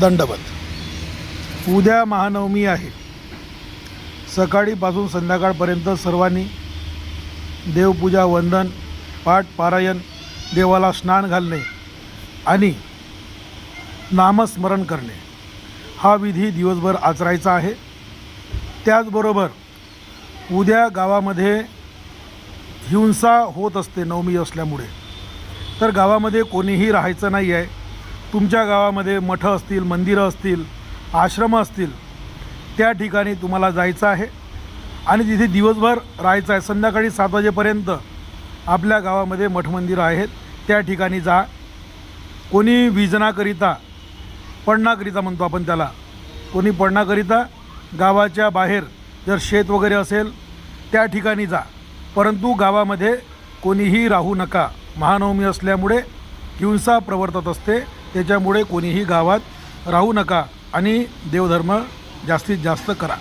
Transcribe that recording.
दंडवत. उद्या महानवमी आहे. सकाळीपासून संध्याकाळपर्यंत सर्वांनी देवपूजा वंदन पाठ पारायण देवाला स्नान घालणे आणि नामस्मरण करणे. हा विधी दिवसभर आचरायचा आहे. त्याचबरोबर उद्या गावामध्ये हिंसा होत असते नवमी असल्यामुळे. तर गावामध्ये कोणीही राहायचं नाही आहे तुमच्या गावामध्ये मठं असतील मंदिरं असतील आश्रमं असतील त्या ठिकाणी तुम्हाला जायचं आहे. आणि तिथे दिवसभर राहायचं आहे. संध्याकाळी सात वाजेपर्यंत आपल्या गावामध्ये मठ मंदिरं आहेत. त्या ठिकाणी जा. कोणी विजनाकरिता पडणाकरिता म्हणतो आपण त्याला. कोणी पडणाकरिता गावाच्या बाहेर जर शेत वगैरे असेल त्या ठिकाणी जा. परंतु गावामध्ये कोणीही राहू नका. महानवमी असल्यामुळे हिंसा प्रवर्तत असते. त्याच्यामुळे कोणीही गावात राहू नका आणि देवधर्म जास्तीत जास्त करा.